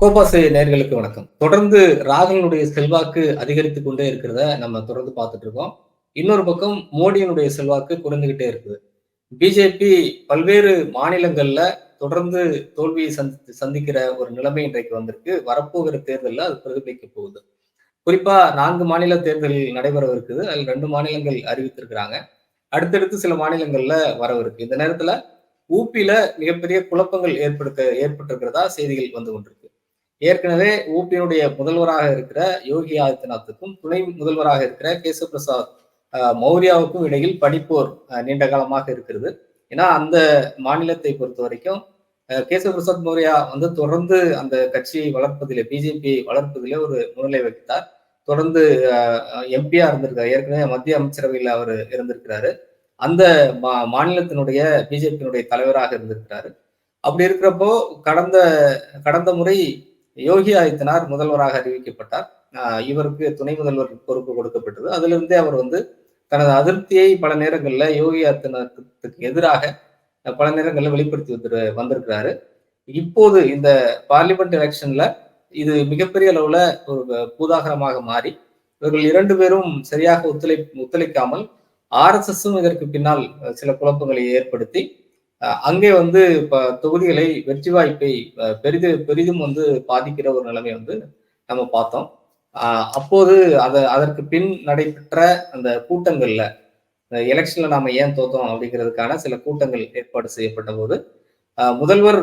கோபாசு நேர்களுக்கு வணக்கம். தொடர்ந்து ராகுலனுடைய செல்வாக்கு அதிகரித்து கொண்டே இருக்கிறத நம்ம தொடர்ந்து பார்த்துட்டு இருக்கோம். இன்னொரு பக்கம் மோடியினுடைய செல்வாக்கு குறைந்துகிட்டே இருக்குது. பிஜேபி பல்வேறு மாநிலங்கள்ல தொடர்ந்து தோல்வியை சந்தி சந்திக்கிற ஒரு நிலைமை இன்றைக்கு வந்திருக்கு. வரப்போகிற தேர்தலில் அது பிரதிபலிக்க போகுது. குறிப்பா நான்கு மாநில தேர்தல் நடைபெற இருக்குது அதில் ரெண்டு மாநிலங்கள் அறிவித்திருக்கிறாங்க. அடுத்தடுத்து சில மாநிலங்கள்ல வரவிருக்கு. இந்த நேரத்துல ஊப்பில மிகப்பெரிய குழப்பங்கள் ஏற்படுத்த ஏற்பட்டிருக்கிறதா செய்திகள் வந்து கொண்டிருக்கு. ஏற்கனவே ஊபியினுடைய முதல்வராக இருக்கிற யோகி ஆதித்யநாத்துக்கும் துணை முதல்வராக இருக்கிற கேசவ பிரசாத் மௌரியாவுக்கும் இடையில் படிப்போர் நீண்ட காலமாக இருக்கிறது. ஏன்னா அந்த மாநிலத்தை பொறுத்த வரைக்கும் கேசவ பிரசாத் மௌரியா வந்து தொடர்ந்து அந்த கட்சியை வளர்ப்பதிலே பிஜேபி வளர்ப்பதிலே ஒரு முன்னிலை வகித்தார். தொடர்ந்து எம்பியா இருந்திருக்காரு. ஏற்கனவே மத்திய அமைச்சரவையில் அவர் இருந்திருக்கிறாரு. அந்த மா மாநிலத்தினுடைய பிஜேபியினுடைய தலைவராக இருந்திருக்கிறாரு. அப்படி இருக்கிறப்போ கடந்த கடந்த முறை யோகி ஆதித்யநாத் முதல்வராக அறிவிக்கப்பட்டார். இவருக்கு துணை முதல்வர் பொறுப்பு கொடுக்கப்பட்டது. அதிலிருந்தே அவர் வந்து தனது அதிருப்தியை பல நேரங்களில் யோகி ஆதித்யநாத்துக்கு எதிராக பல நேரங்களில் வெளிப்படுத்தி வந்து வந்திருக்கிறாரு. இப்போது இந்த பார்லிமெண்ட் எலெக்ஷன்ல இது மிகப்பெரிய அளவுல ஒரு பூதாகரமாக மாறி இவர்கள் இரண்டு பேரும் சரியாக ஒத்துழை ஒத்துழைக்காமல் ஆர்எஸ்எஸ்ஸும் இதற்கு பின்னால் சில குழப்பங்களை ஏற்படுத்தி அங்கே வந்து இப்போ தொகுதிகளை வெற்றி வாய்ப்பை பெரிது பெரிதும் வந்து பாதிக்கிற ஒரு நிலைமை வந்து நம்ம பார்த்தோம். அப்போது அதை அதற்கு பின் நடைபெற்ற அந்த கூட்டங்கள்ல எலெக்ஷன்ல நாம ஏன் தோத்தோம் அப்படிங்கிறதுக்கான சில கூட்டங்கள் ஏற்பாடு செய்யப்பட்ட போது முதல்வர்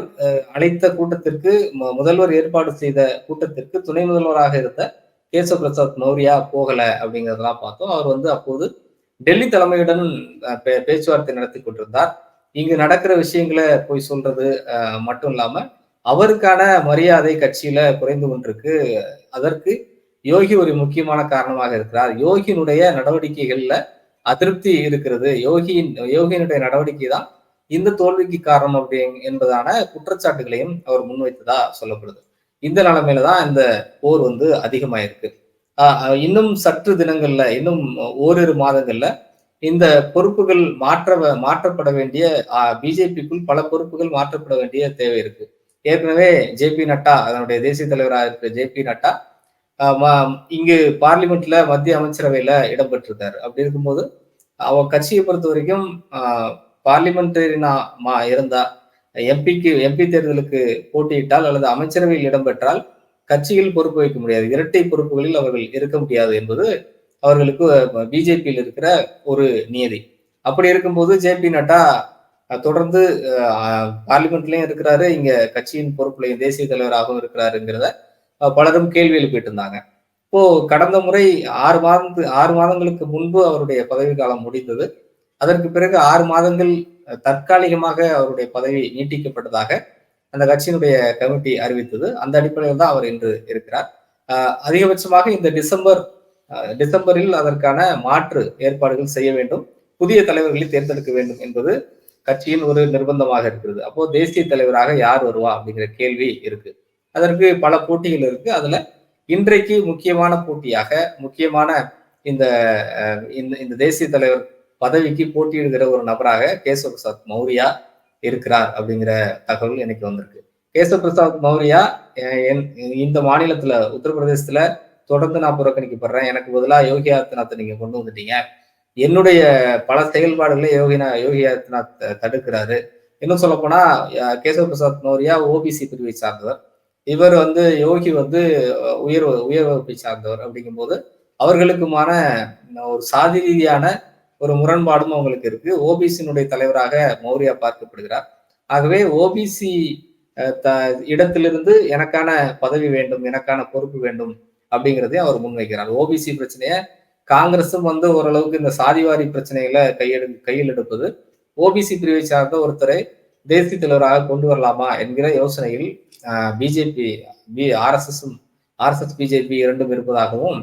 அழைத்த கூட்டத்திற்கு முதல்வர் ஏற்பாடு செய்த கூட்டத்திற்கு துணை முதல்வராக இருந்த கேசவ பிரசாத் மௌரியா போகல அப்படிங்கிறதெல்லாம் பார்த்தோம். அவர் வந்து அப்போது டெல்லி தலைமையுடன் பேச்சுவார்த்தை நடத்தி கொண்டிருந்தார். இங்கு நடக்கிற விஷயங்களை போய் சொல்றது மட்டும் இல்லாம அவருக்கான மரியாதை கட்சியில குறைந்து கொண்டிருக்கு. அதற்கு யோகி ஒரு முக்கியமான காரணமாக இருக்கிறார். யோகியினுடைய நடவடிக்கைகள்ல அதிருப்தி இருக்கிறது. யோகியின் யோகியினுடைய நடவடிக்கை தான் இந்த தோல்விக்கு காரணம் அப்படி என்பதான குற்றச்சாட்டுகளையும் அவர் முன்வைத்ததா சொல்லப்படுது. இந்த நிலைமையில தான் இந்த போர் வந்து அதிகமாயிருக்கு. இன்னும் சற்று தினங்கள்ல இன்னும் ஓரிரு மாதங்கள்ல இந்த பொறுப்புகள் மாற்ற மாற்றப்பட வேண்டிய பிஜேபிக்குள் பல பொறுப்புகள் மாற்றப்பட வேண்டிய தேவை இருக்கு. ஏற்கனவே ஜே பி நட்டா அதனுடைய தேசிய தலைவராக இருக்கிற ஜே பி நட்டா இங்கு பார்லிமெண்ட்ல மத்திய அமைச்சரவையில இடம்பெற்றிருக்காரு அப்படி இருக்கும்போது அவ கட்சியை பொறுத்த வரைக்கும் பார்லிமெண்டரினா இருந்தா எம்பிக்கு எம்பி தேர்தலுக்கு போட்டியிட்டால் அல்லது அமைச்சரவையில் இடம்பெற்றால் கட்சியில் பொறுப்பு வைக்க முடியாது. இரட்டை பொறுப்புகளில் அவர்கள் இருக்க முடியாது என்பது அவர்களுக்கு பிஜேபியில் இருக்கிற ஒரு நியதி. அப்படி இருக்கும்போது ஜே பி நட்டா தொடர்ந்து பார்லிமெண்ட்லயும் இருக்கிறாரு இங்க கட்சியின் பொறுப்புலையும் தேசிய தலைவராகவும் இருக்கிறாருங்கிறத பலரும் கேள்வி எழுப்பிட்டு இருந்தாங்க. இப்போ கடந்த முறை ஆறு மாதத்து ஆறு மாதங்களுக்கு முன்பு அவருடைய பதவி காலம் முடிந்தது. அதற்கு பிறகு ஆறு மாதங்கள் தற்காலிகமாக அவருடைய பதவி நீட்டிக்கப்பட்டதாக அந்த கட்சியினுடைய கமிட்டி அறிவித்தது. அந்த அடிப்படையில் தான் அவர் இன்று இருக்கிறார். அதிகபட்சமாக இந்த டிசம்பர் டிசம்பரில் அதற்கான மாற்று ஏற்பாடுகள் செய்ய வேண்டும். புதிய தலைவர்களை தேர்ந்தெடுக்க வேண்டும் என்பது கட்சியின் ஒரு நிர்பந்தமாக இருக்கிறது. அப்போ தேசிய தலைவராக யார் வருவா அப்படிங்கிற கேள்வி இருக்கு. அதற்கு பல போட்டிகள் இருக்கு. அதுல இன்றைக்கு முக்கியமான போட்டியாக முக்கியமான இந்த இந்த தேசிய தலைவர் பதவிக்கு போட்டியிடுகிற ஒரு நபராக கேசவ பிரசாத் மௌரியா இருக்கிறார் அப்படிங்கிற தகவல் எனக்கு வந்திருக்கு. கேசவ பிரசாத் மௌரியா இந்த மாநிலத்துல உத்தரப்பிரதேசத்துல தொடர்ந்து நான் புறக்கணிக்கப்படுறேன் எனக்கு பதிலாக யோகி ஆதித்யநாத் நீங்க கொண்டு வந்துட்டீங்க. என்னுடைய பல செயல்பாடுகளை யோகினா யோகி ஆதித்யநாத் தடுக்கிறாரு. இன்னும் சொல்ல போனா கேசவ பிரசாத் மௌரியா ஓபிசி பிரிவை சார்ந்தவர். இவர் வந்து யோகி வந்து உயர் உயர் வகுப்பை சார்ந்தவர் அப்படிங்கும்போது அவர்களுக்குமான ஒரு சாதி ரீதியான ஒரு முரண்பாடும் அவங்களுக்கு இருக்கு. ஓபிசியினுடைய தலைவராக மௌரியா பார்க்கப்படுகிறார். ஆகவே ஓபிசி த இடத்திலிருந்து எனக்கான பதவி வேண்டும் எனக்கான பொறுப்பு வேண்டும் அப்படிங்கிறதையும் அவர் முன்வைக்கிறார். ஓபிசி பிரச்சனையை காங்கிரஸும் வந்து ஓரளவுக்கு இந்த சாதிவாரி பிரச்சனைகளை கையெடு கையில் எடுப்பது ஓபிசி பிரிவை சார்ந்த ஒருத்தரை தேசிய தலைவராக கொண்டு வரலாமா என்கிற யோசனையில் பிஜேபி பி ஆர்எஸ்எஸும் ஆர்எஸ்எஸ் பிஜேபி இரண்டும் இருப்பதாகவும்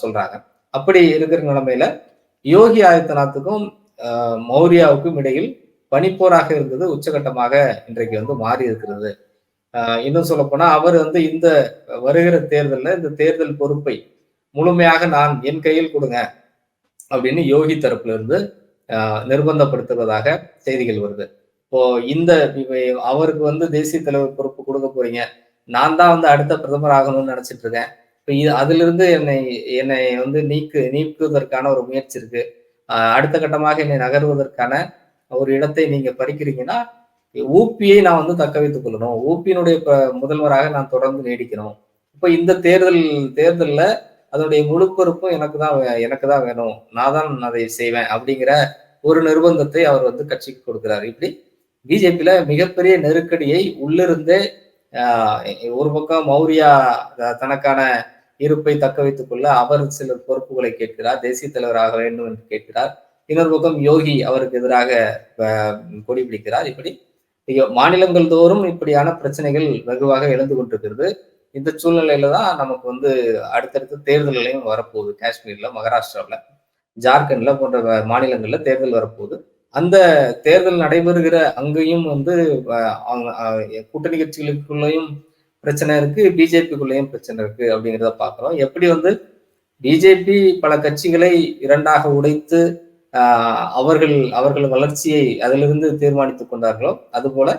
சொல்றாங்க. அப்படி இருக்கிற நிலைமையில யோகி ஆதித்யநாத்துக்கும் மௌரியாவுக்கும் இடையில் பனிப்போராக இருந்தது உச்சகட்டமாக இன்றைக்கு வந்து மாறி இருக்கிறது. இன்னும் சொல்ல போனா அவர் வந்து இந்த வருகிற தேர்தலில் இந்த தேர்தல் பொறுப்பை முழுமையாக நான் என் கையில் கொடுங்க அப்படின்னு யோகி தரப்புல இருந்து நிர்பந்தப்படுத்துவதாக செய்திகள் வருது. இப்போ இந்த அவருக்கு வந்து தேசிய தலைவர் பொறுப்பு கொடுக்க போறீங்க. நான் தான் வந்து அடுத்த பிரதமர் ஆகணும்னு நினைச்சிட்டு இருக்கேன். இது அதிலிருந்து என்னை என்னை வந்து நீக்கு நீக்குவதற்கான ஒரு முயற்சி இருக்கு. அடுத்த கட்டமாக என்னை நகர்வதற்கான ஒரு இடத்தை நீங்க பறிக்கிறீங்கன்னா ஊபியை நான் வந்து தக்க வைத்துக் கொள்ளணும். ஊபியினுடைய முதல்வராக நான் தொடர்ந்து நீடிக்கணும். இப்ப இந்த தேர்தல் தேர்தல்ல அதனுடைய முழு பொறுப்பும் எனக்கு தான் வே- எனக்கு தான் வேணும். நான் தான் அதை செய்வேன் அப்படிங்கிற ஒரு நிர்பந்தத்தை அவர் வந்து கட்சிக்கு கொடுக்கிறார். இப்படி பிஜேபியில மிகப்பெரிய நெருக்கடியை உள்ளிருந்தே ஒரு பக்கம் மௌரியா த- தனக்கான இருப்பை தக்க வைத்துக் கொள்ள அவர் சில பொறுப்புகளை கேட்கிறார் தேசிய தலைவராக வேண்டும் என்று கேட்கிறார். இன்னொரு பக்கம் யோகி அவருக்கு எதிராக கொடி பிடிக்கிறார். இப்படி மாநிலங்கள் தோறும் இப்படியான பிரச்சனைகள் வெகுவாக எழுந்து கொண்டிருக்கிறது. இந்த சூழ்நிலையில தான் நமக்கு வந்து அடுத்தடுத்த தேர்தல்களையும் வரப்போகுது. காஷ்மீர்ல மகாராஷ்டிராவில் ஜார்க்கண்ட்ல போன்ற மாநிலங்கள்ல தேர்தல் வரப்போகுது. அந்த தேர்தல் நடைபெறுகிற அங்கேயும் வந்து கூட்டணி கட்சிகளுக்குள்ளேயும் பிரச்சனை இருக்கு பிஜேபிக்குள்ளேயும் பிரச்சனை இருக்கு அப்படிங்கிறத பார்க்கிறோம். எப்படி வந்து பிஜேபி பல கட்சிகளை இரண்டாக உடைத்து ஆஹ், அவர்கள் அவர்கள் வளர்ச்சியை அதிலிருந்து தீர்மானித்துக் கொண்டார்களோ அதுபோல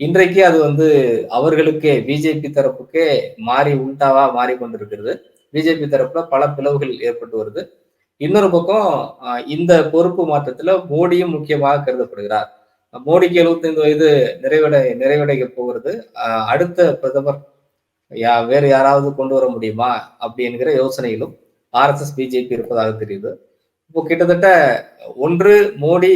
இன்றைக்கு அது வந்து அவர்களுக்கே பிஜேபி தரப்புக்கே மாறி உண்டாவா மாறி கொண்டிருக்கிறது. பிஜேபி தரப்புல பல பிளவுகள் ஏற்பட்டு வருது. இன்னொரு பக்கம் இந்த பொறுப்பு மாற்றத்துல மோடியும் முக்கியமாக கருதப்படுகிறார். மோடிக்கு 75 வயது நிறைவடை நிறைவடைக்க போகிறது. அடுத்த பிரதமர் யா வேறு யாராவது கொண்டு வர முடியுமா? அப்படி என்கிற யோசனையிலும் ஆர்எஸ்எஸ் பிஜேபி இருப்பதாக தெரியுது. இப்போ கிட்டத்தட்ட ஒன்று மோடி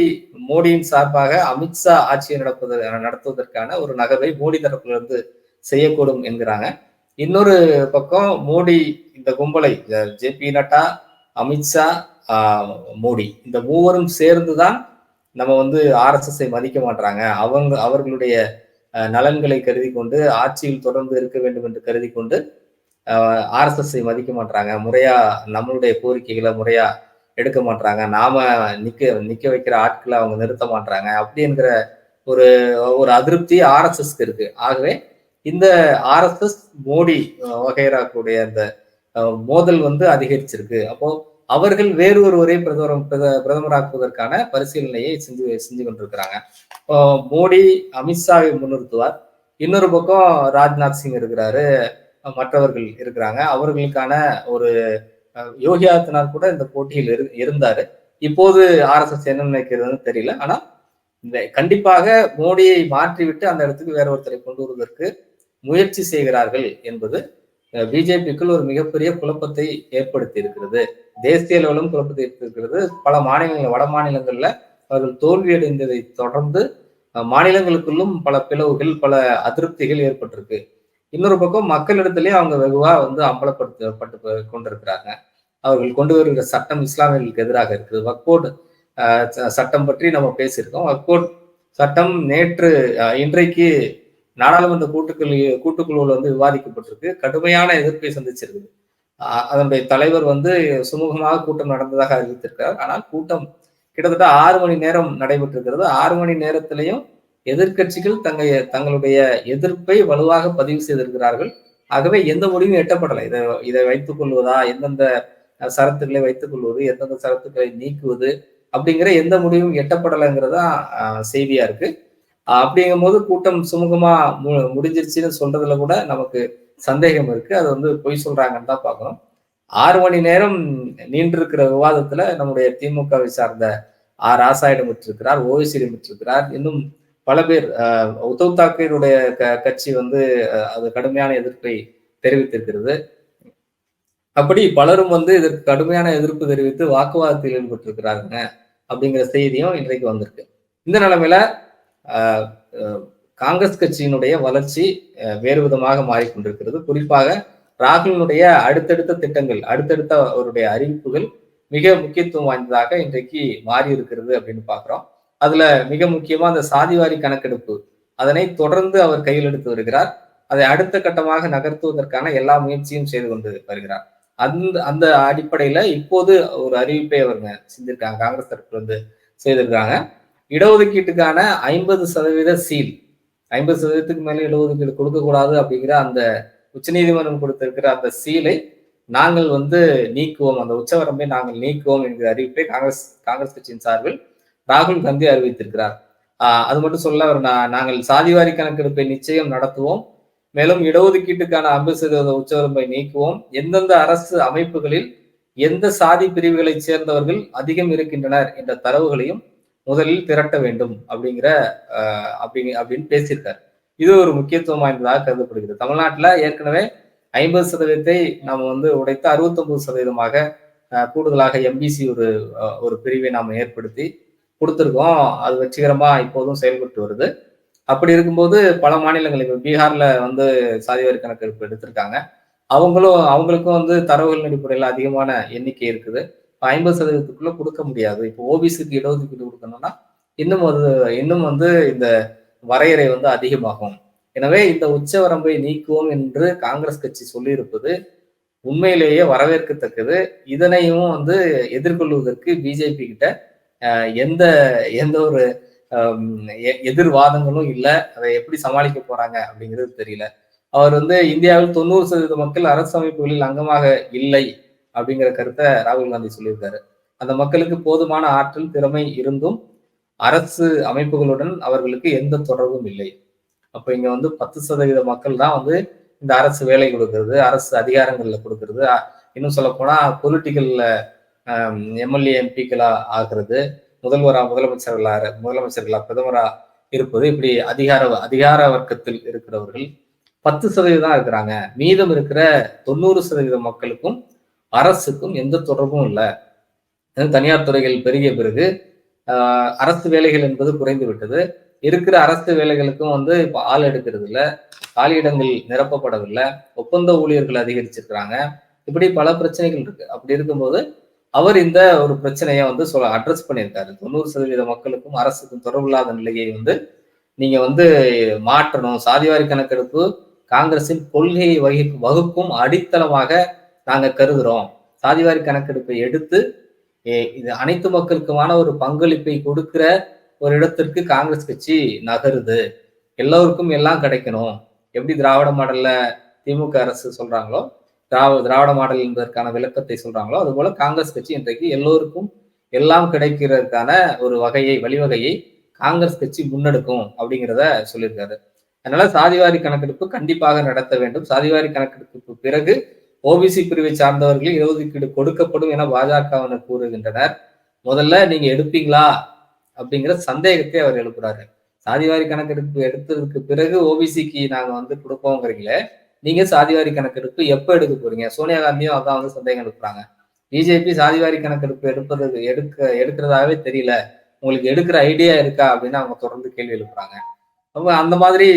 மோடியின் சார்பாக அமித்ஷா ஆட்சியை நடப்பது நடத்துவதற்கான ஒரு நகர்வை மோடி தரப்பிலிருந்து செய்யக்கூடும் என்கிறாங்க. இன்னொரு பக்கம் மோடி இந்த கும்பலை ஜே பி நட்டா அமித்ஷா மோடி இந்த மூவரும் சேர்ந்துதான் நம்ம வந்து ஆர்எஸ்எஸ்ஐ மதிக்க மாட்டாங்க அவங்க அவர்களுடைய நலன்களை கருதி கொண்டு ஆட்சியில் தொடர்ந்து இருக்க வேண்டும் என்று கருதி கொண்டு ஆர்எஸ்எஸ்ஐ மதிக்க மாட்டாங்க முறையா நம்மளுடைய கோரிக்கைகளை முறையா எடுக்க மாட்டாங்க நாம நிக்க நிக்க வைக்கிற ஆட்களை அவங்க நிறுத்த மாட்டாங்க அப்படிங்கிற ஒரு ஒரு அதிருப்தி ஆர்எஸ்எஸ்க்கு இருக்கு. ஆகவே இந்த ஆர்எஸ்எஸ் மோடி அஹ், வகைரா கூடிய அந்த மோதல் வந்து அதிகரிச்சிருக்கு. அப்போ அவர்கள் வேறு ஒருவரை பிரதமர் பிரத- பிரதமராக்குவதற்கான பரிசீலனையை செஞ்சு செஞ்சு கொண்டிருக்கிறாங்க. இப்போ மோடி அமித்ஷாவை முன்னிறுத்துவார். இன்னொரு பக்கம் ராஜ்நாத் சிங் இருக்கிறாரு. மற்றவர்கள் இருக்கிறாங்க. அவர்களுக்கான ஒரு யோகி ஆதித்யநாத் கூட இந்த போட்டியில் இரு இருந்தாரு. இப்போது ஆர்எஸ்எஸ் என்ன நினைக்கிறதுன்னு தெரியல. ஆனா இந்த கண்டிப்பாக மோடியை மாற்றிவிட்டு அந்த இடத்துக்கு வேற ஒருத்தரை கொண்டு வருவதற்கு முயற்சி செய்கிறார்கள் என்பது பிஜேபிக்குள் ஒரு மிகப்பெரிய குழப்பத்தை ஏற்படுத்தி இருக்கிறது தேசிய அளவிலும் குழப்பத்தை ஏற்படுத்திருக்கிறது பல மாநிலங்கள் வட மாநிலங்கள்ல அவர்கள் தோல்வியடைந்ததை தொடர்ந்து மாநிலங்களுக்குள்ளும் பல பிளவுகள் பல அதிருப்திகள் ஏற்பட்டிருக்கு. இன்னொரு பக்கம் மக்களிடத்திலே அவங்க வெகுவா வந்து அம்பலப்படுத்தப்பட்டு கொண்டிருக்கிறாங்க. அவர்கள் கொண்டு வருகிற சட்டம் இஸ்லாமியர்களுக்கு எதிராக இருக்குது. வக்போர்டு ச- சட்டம் பற்றி நம்ம பேசியிருக்கோம். வக்போர்ட் சட்டம் நேற்று இன்றைக்கு நாடாளுமன்ற கூட்டுக்குழு கூட்டுக்குழுவில் வந்து விவாதிக்கப்பட்டிருக்கு. கடுமையான எதிர்ப்பை சந்திச்சிருக்குது. அதனுடைய தலைவர் வந்து சுமூகமாக கூட்டம் நடந்ததாக அறிவித்திருக்கிறார். ஆனால் கூட்டம் கிட்டத்தட்ட ஆறு மணி நேரம் நடைபெற்றிருக்கிறது. ஆறு மணி நேரத்திலையும் எதிர்க்கட்சிகள் தங்க தங்களுடைய எதிர்ப்பை வலுவாக பதிவு செய்திருக்கிறார்கள். ஆகவே எந்த முடிவும் எட்டப்படலை. இதை இதை வைத்துக் கொள்வதா? எந்தெந்த சரத்துக்களை வைத்துக் கொள்வது? எந்தெந்த சரத்துக்களை நீக்குவது? அப்படிங்கிற எந்த முடிவும் எட்டப்படலைங்கிறதா செய்தியா இருக்கு. அப்படிங்கும் போது கூட்டம் சுமூகமா மு- முடிஞ்சிருச்சுன்னு சொல்றதுல கூட நமக்கு சந்தேகம் இருக்கு. அது வந்து பொய் சொல்றாங்கன்னு தான் பார்க்கணும். ஆறு மணி நேரம் நீண்டிருக்கிற விவாதத்துல நம்முடைய திமுகவை சார்ந்த ஆர் ராசாயிடம் விட்டிருக்கிறார் ஓய்சி இருக்கிறார் இன்னும் பல பேர் உத்தவ் தாக்கரேனுடைய க- கட்சி வந்து அது கடுமையான எதிர்ப்பை தெரிவித்திருக்கிறது. அப்படி பலரும் வந்து இதற்கு கடுமையான எதிர்ப்பு தெரிவித்து வாக்குவாதத்தில் ஈடுபட்டிருக்கிறாங்க அப்படிங்கிற செய்தியும் இன்றைக்கு வந்திருக்கு. இந்த நிலைமையில காங்கிரஸ் கட்சியினுடைய வளர்ச்சி வேறு விதமாக மாறிக்கொண்டிருக்கிறது. குறிப்பாக ராகுலினுடைய அடுத்தடுத்த திட்டங்கள் அடுத்தடுத்த அவருடைய அறிவிப்புகள் மிக முக்கியத்துவம் வாய்ந்ததாக இன்றைக்கு மாறி இருக்கிறது அப்படின்னு பார்க்குறோம். அதுல மிக முக்கியமா அந்த சாதிவாரி கணக்கெடுப்பு அதனை தொடர்ந்து அவர் கையில் எடுத்து வருகிறார். அதை அடுத்த கட்டமாக நகர்த்துவதற்கான எல்லா முயற்சியும் செய்து கொண்டு வருகிறார். அந்த அந்த அடிப்படையில இப்போது ஒரு அறிவிப்பை அவங்க செஞ்சிருக்காங்க காங்கிரஸ் தரப்புல இருந்து செய்திருக்காங்க இடஒதுக்கீட்டுக்கான ஐம்பது சதவீத சீல். ஐம்பது சதவீதத்துக்கு மேலே இடஒதுக்கீடு கொடுக்கக்கூடாது அப்படிங்கிற அந்த உச்சநீதிமன்றம் கொடுத்திருக்கிற அந்த சீலை நாங்கள் வந்து நீக்குவோம். அந்த உச்சவரம்பை நாங்கள் நீக்குவோம் என்கிற அறிவிப்பை காங்கிரஸ் காங்கிரஸ் கட்சியின் சார்பில் ராகுல் காந்தி அறிவித்திருக்கிறார். ஆஹ் அது மட்டும் சொல்ல அவர் நாங்கள் சாதிவாரி கணக்கெடுப்பை நிச்சயம் நடத்துவோம். மேலும் இடஒதுக்கீட்டுக்கான ஐம்பது சதவீத உச்சவரம்பை நீக்குவோம். எந்தெந்த அரசு அமைப்புகளில் எந்த சாதி பிரிவுகளைச் சேர்ந்தவர்கள் அதிகம் இருக்கின்றனர் என்ற தரவுகளையும் முதலில் திரட்ட வேண்டும் அப்படிங்கிற அப்படி அப்படின்னு பேசியிருக்காரு. இது ஒரு முக்கியத்துவம் வாய்ந்ததாக கருதப்படுகிறது. தமிழ்நாட்டில் ஏற்கனவே ஐம்பது சதவீதத்தை நாம் வந்து உடைத்து அறுபத்தொன்பது சதவீதமாக கூடுதலாக எம்பிசி ஒரு ஒரு பிரிவை நாம் ஏற்படுத்தி கொடுத்துருக்கோம். அது வெற்றிகரமா இப்போதும் செயல்பட்டு வருது. அப்படி இருக்கும்போது பல மாநிலங்கள் இப்போ பீகார்ல வந்து சாதிவாரி கணக்கெடுப்பு எடுத்திருக்காங்க. அவங்களும் அவங்களுக்கும் வந்து தரவுகள் அடிப்படையில் அதிகமான எண்ணிக்கை இருக்குது. ஐம்பது சதவீதத்துக்குள்ள கொடுக்க முடியாது. இப்போ ஓபிசிக்கு இடஒதுக்கீடு கொடுக்கணும்னா இன்னும் அது இன்னும் வந்து இந்த வரையறை வந்து அதிகமாகும். எனவே இந்த உச்சவரம்பை நீக்குவோம் என்று காங்கிரஸ் கட்சி சொல்லியிருப்பது உண்மையிலேயே வரவேற்கத்தக்கது. இதனையும் வந்து எதிர்கொள்வதற்கு பிஜேபி கிட்ட எந்த எந்த ஒரு எ- எதிர்வாதங்களும் இல்லை. அதை எப்படி சமாளிக்க போறாங்க அப்படிங்கிறது தெரியல. அவர் வந்து இந்தியாவில் தொண்ணூறு சதவீத மக்கள் அரசு அமைப்புகளில் அங்கமாக இல்லை. அப்படிங்கிற கருத்தை ராகுல் காந்தி சொல்லியிருக்காரு. அந்த மக்களுக்கு போதுமான ஆற்றல் திறமை இருந்தும் அரசு அமைப்புகளுடன் அவர்களுக்கு எந்த தொடர்பும் இல்லை. அப்ப இங்க வந்து பத்து சதவீத மக்கள் தான் வந்து இந்த அரசு வேலை கொடுக்கறது அரசு அதிகாரங்கள்ல கொடுக்கறது. இன்னும் சொல்ல போனா பொலிட்டிக்கல்ல எம்எல்ஏ எம்பிக்களா ஆகிறது முதல்வரா முதலமைச்சர்களா முதலமைச்சர்களா பிரதமரா இருப்பது இப்படி அதிகார அதிகார வர்க்கத்தில் இருக்கிறவர்கள் பத்து சதவீதம் தான் இருக்கிறாங்க. மீதம் இருக்கிற தொண்ணூறு சதவீத மக்களுக்கும் அரசுக்கும் எந்த தொடர்பும் இல்லை. தனியார் துறைகள் பெருகிய பிறகு அரசு வேலைகள் என்பது குறைந்து விட்டது. இருக்கிற அரசு வேலைகளுக்கும் வந்து இப்ப ஆள் எடுக்கிறது இல்ல காலியிடங்கள் நிரப்பப்படவில்லை. ஒப்பந்த ஊழியர்கள் அதிகரிச்சிருக்கிறாங்க. இப்படி பல பிரச்சனைகள் இருக்கு. அப்படி இருக்கும்போது அவர் இந்த ஒரு பிரச்சனையை வந்து சொல்ல அட்ரஸ் பண்ணியிருக்காரு. தொண்ணூறு சதவீத மக்களுக்கும் அரசுக்கும் தொடர்பில்லாத நிலையை வந்து நீங்க வந்து மாற்றணும். சாதிவாரி கணக்கெடுப்பு காங்கிரசின் கொள்கையை வகி வகுக்கும் அடித்தளமாக நாங்க கருதுறோம். சாதிவாரி கணக்கெடுப்பை எடுத்து இது அனைத்து மக்களுக்குமான ஒரு பங்களிப்பை கொடுக்கிற ஒரு இடத்திற்கு காங்கிரஸ் கட்சி நகருது. எல்லோருக்கும் எல்லாம் கிடைக்கணும். எப்படி திராவிட மாடல்ல திமுக அரசு சொல்றாங்களோ திராவிட திராவிட மாடல் என்பதற்கான விளக்கத்தை சொல்றாங்களோ அதுபோல காங்கிரஸ் கட்சி இன்றைக்கு எல்லோருக்கும் எல்லாம் கிடைக்கிறதுக்கான ஒரு வகையை வழிவகையை காங்கிரஸ் கட்சி முன்னெடுக்கும் அப்படிங்கிறத சொல்லியிருக்காரு. அதனால சாதிவாரி கணக்கெடுப்பு கண்டிப்பாக நடத்த வேண்டும். சாதிவாரி கணக்கெடுப்புக்கு பிறகு ஓபிசி பிரிவை சார்ந்தவர்கள் இடஒதுக்கீடு கொடுக்கப்படும் என பாஜகவினர் கூறுகின்றனர். முதல்ல நீங்க எடுப்பீங்களா? அப்படிங்கிற சந்தேகத்தை அவர் எழுப்புறாரு. சாதிவாரி கணக்கெடுப்பு எடுத்ததுக்கு பிறகு ஓபிசிக்கு நாங்க வந்து கொடுப்போங்கிறீங்களே நீங்க சாதிவாரி கணக்கெடுப்பு எப்ப எடுக்க போறீங்க? சோனியா காந்தியும் அதான் வந்து சந்தேகம் எழுப்புறாங்க. பிஜேபி சாதிவாரி கணக்கெடுப்பு எடுப்பது எடுக்க எடுக்கிறதாவே தெரியல. உங்களுக்கு எடுக்கிற ஐடியா இருக்கா? அப்படின்னு அவங்க தொடர்ந்து கேள்வி எழுப்புறாங்க. அப்ப அந்த மாதிரி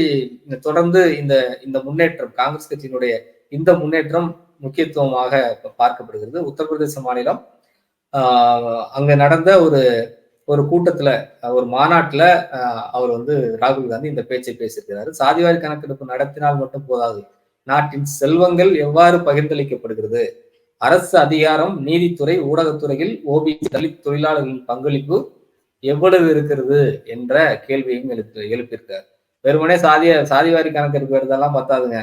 தொடர்ந்து இந்த இந்த முன்னேற்றம் காங்கிரஸ் கட்சியினுடைய இந்த முன்னேற்றம் முக்கியத்துவமாக பார்க்கப்படுகிறது. உத்தரப்பிரதேச மாநிலம் ஆஹ் அங்க நடந்த ஒரு ஒரு கூட்டத்துல ஒரு மாநாட்டுல அவர் வந்து ராகுல் காந்தி இந்த பேச்சை பேசியிருக்கிறாரு. சாதிவாரி கணக்கெடுப்பு நடத்தினால் மட்டும் போதாது. நாட்டின் செல்வங்கள் எவ்வாறு பகிர்ந்தளிக்கப்படுகிறது? அரசு அதிகாரம் நீதித்துறை ஊடகத்துறையில் ஓபிசி தலித் தொழிலாளர்களின் பங்களிப்பு எவ்வளவு இருக்கிறது என்ற கேள்வியும் எழுப்பி எழுப்பியிருக்காரு. வெறுமனே சாதிய சாதிவாரி கணக்கெடுப்பு எடுத்தாலாம் பத்தாதுங்க.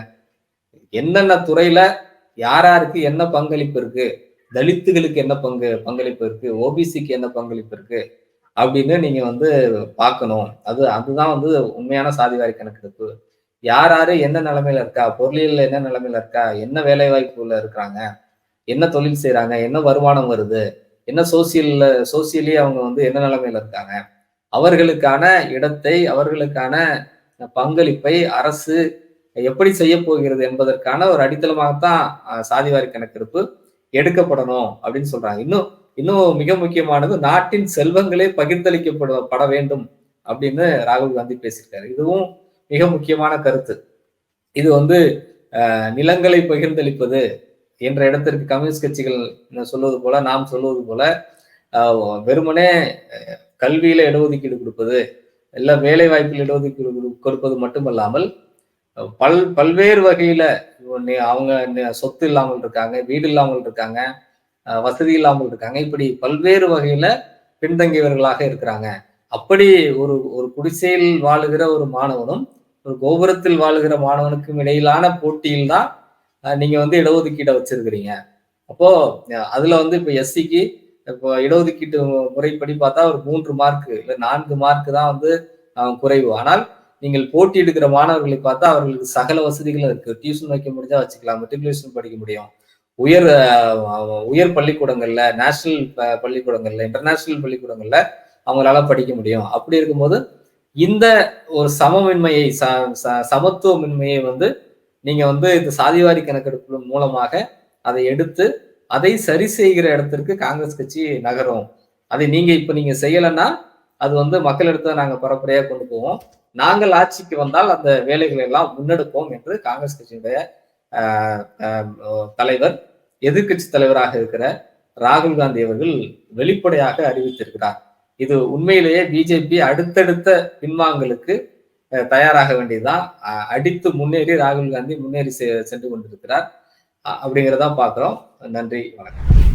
என்னென்ன துறையில யாராருக்கு என்ன பங்களிப்பு இருக்கு? தலித்துகளுக்கு என்ன பங்கு பங்களிப்பு இருக்கு? ஓபிசிக்கு என்ன பங்களிப்பு இருக்கு? அப்படின்னு நீங்க வந்து பார்க்கணும். அது அதுதான் வந்து உண்மையான சாதிவாரி கணக்கெடுப்பு. யார் யாரு என்ன நிலைமையில இருக்கா? பொருளியல் என்ன நிலைமையில இருக்கா? என்ன வேலை வாய்ப்புல இருக்கிறாங்க? என்ன தொழில் செய்யறாங்க என்ன வருமானம் வருது? என்ன சோசியல்ல சோசியலி அவங்க வந்து என்ன நிலைமையில இருக்காங்க? அவர்களுக்கான இடத்தை அவர்களுக்கான பங்களிப்பை அரசு எப்படி செய்ய போகிறது என்பதற்கான ஒரு அடித்தளமாகத்தான் சாதிவாரி கணக்கெடுப்பு எடுக்கப்படணும் அப்படின்னு சொல்றாங்க. இன்னும் இன்னும் மிக முக்கியமானது நாட்டின் செல்வங்களே பகிர்ந்தளிக்கப்பட பட வேண்டும் அப்படின்னு ராகுல் காந்தி பேசியிருக்காரு. இதுவும் மிக முக்கியமான கருத்து. இது வந்து நிலங்களை பகிர்ந்தளிப்பது என்ற இடத்திற்கு கம்யூனிஸ்ட் கட்சிகள் சொல்வது போல நாம் சொல்வது போல வெறுமனே கல்வியில இடஒதுக்கீடு கொடுப்பது இல்ல வேலை வாய்ப்பில் இடஒதுக்கீடு கொடு- கொடுப்பது மட்டுமல்லாமல் பல் பல்வேறு வகையில அவங்க சொத்து இல்லாமல் இருக்காங்க வீடு இல்லாமல் இருக்காங்க வசதி இல்லாமல் இருக்காங்க. இப்படி பல்வேறு வகையில பின்தங்கியவர்களாக இருக்கிறாங்க. அப்படி ஒரு ஒரு குடிசையில் வாழுகிற ஒரு மாணவனும் ஒரு கோபுரத்தில் வாழுகிற மாணவனுக்கும் இடையிலான போட்டியில் தான் நீங்க வந்து இடஒதுக்கீடை வச்சிருக்கிறீங்க. அப்போ அதுல வந்து இப்ப எஸ்சிக்கு இப்போ இடஒதுக்கீட்டு முறைப்படி பார்த்தா ஒரு மூன்று மார்க் இல்ல நான்கு மார்க் தான் வந்து குறைவு. ஆனால் நீங்கள் போட்டியிடுகிற மாணவர்களை பார்த்தா அவர்களுக்கு சகல வசதிகளும் இருக்கு. டியூஷன் வைக்க முடிஞ்சா வச்சுக்கலாம் மெட்ரிகுலேஷன் படிக்க முடியும். உயர் உயர் பள்ளிக்கூடங்கள்ல நேஷனல் பள்ளிக்கூடங்கள்ல இன்டர்நேஷனல் பள்ளிக்கூடங்கள்ல அவங்களால படிக்க முடியும். அப்படி இருக்கும்போது இந்த ஒரு சமமின்மையை ச- ச- சமத்துவமின்மையை வந்து நீங்க வந்து இந்த சாதிவாரி கணக்கெடுப்பு மூலமாக அதை எடுத்து அதை சரி செய்கிற இடத்திற்கு காங்கிரஸ் கட்சி நகரும். அதை நீங்க இப்ப நீங்க செய்யலைன்னா அது வந்து மக்களிடத்தை நாங்க பரப்புரையா கொண்டு போவோம். நாங்கள் ஆட்சிக்கு வந்தால் அந்த வேலைகளை எல்லாம் முன்னெடுப்போம் என்று காங்கிரஸ் கட்சியினுடைய தலைவர் எதிர்க்கட்சி தலைவராக இருக்கிற ராகுல் காந்தி அவர்கள் வெளிப்படையாக அறிவித்திருக்கிறார். இது உண்மையிலேயே பிஜேபி அடுத்தடுத்த பின்வாங்கலுக்கு தயாராக வேண்டியதுதான் அடித்து முன்னேறி ராகுல் காந்தி முன்னேறி செ- சென்று கொண்டிருக்கிறார். அப்படிங்கிறதா அப்படிங்கிறதான் நன்றி வணக்கம்.